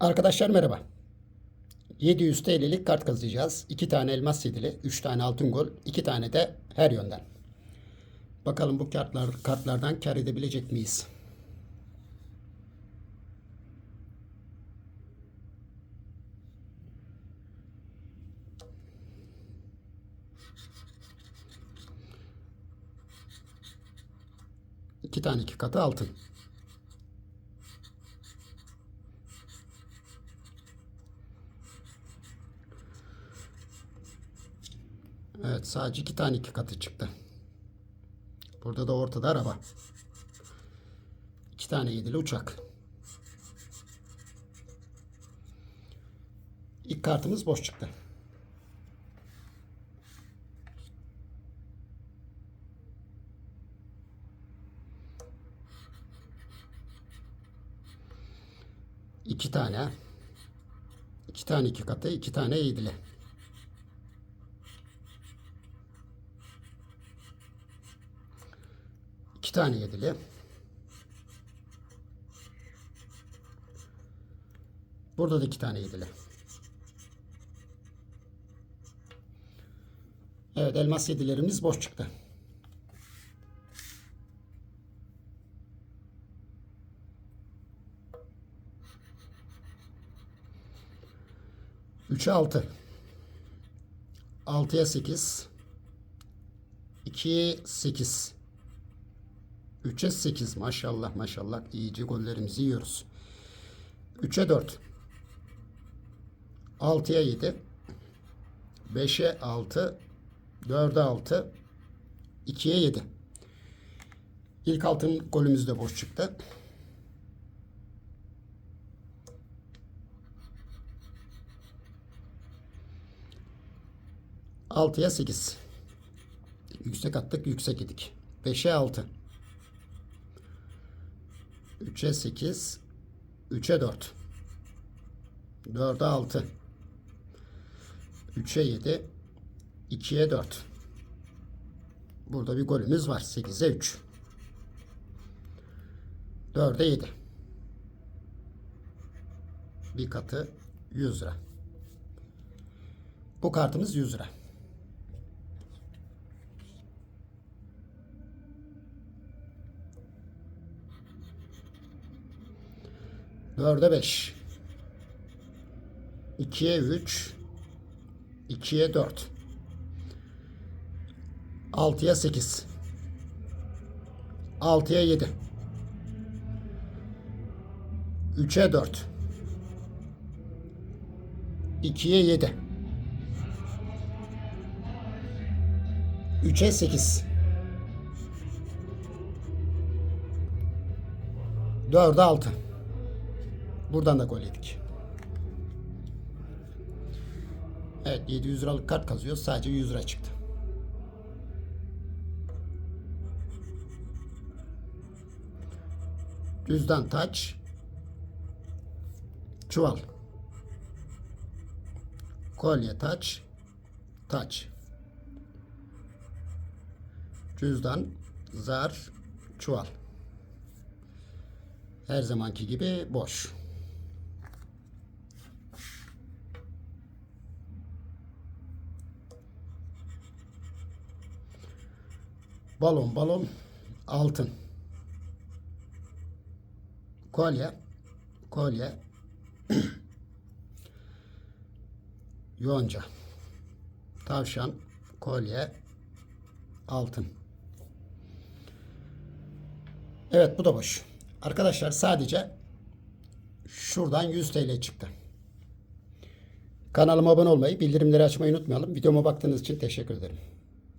Arkadaşlar merhaba. 700 TL'lik kart kazıyacağız. 2 tane elmas sedili, 3 tane altın gol, 2 tane de her yönden. Bakalım bu kartlar kartlardan kar edebilecek miyiz? İki tane iki katı altın. Evet sadece iki tane iki katı çıktı. Burada da ortada araba. İki tane yedili uçak. İlk kartımız boş çıktı. İki tane. iki tane iki katı, iki tane yedili. İki tane yedili. Burada da iki tane yedili. Evet elmas yedilerimiz boş çıktı. Üçe altı. Altıya sekiz. İkiye sekiz. 3'e 8 maşallah maşallah iyice gollerimizi yiyoruz. 3'e 4. 6'ya 7. 5'e 6. 4'e 6. 2'ye 7. İlk altın golümüz de boş çıktı. Altıya sekiz. Yüksek attık, yüksek idik. Beşe altı. 3'e 8, 3'e 4, 4'e 6, 3'e 7, 2'ye 4. Burada bir golümüz var. 8'e 3. 4'e 7. Bir katı 100 lira. Bu kartımız 100 lira. Dörde beş. İkiye üç. İkiye dört. Altıya sekiz. Altıya yedi. Üçe dört. İkiye yedi. Üçe sekiz. Dörde altı. Buradan da gol yedik. Evet 700 liralık kart kazıyoruz. Sadece 100 lira çıktı. Düzden taç. Çuval. Kolye taç. Taç. Cüzdan, zar, çuval. Her zamanki gibi boş. Balon balon altın. Kolye kolye yonca tavşan kolye altın. Evet bu da boş. Arkadaşlar sadece şuradan 100 TL çıktı. Kanalıma abone olmayı, bildirimleri açmayı unutmayalım. Videoma baktığınız için teşekkür ederim.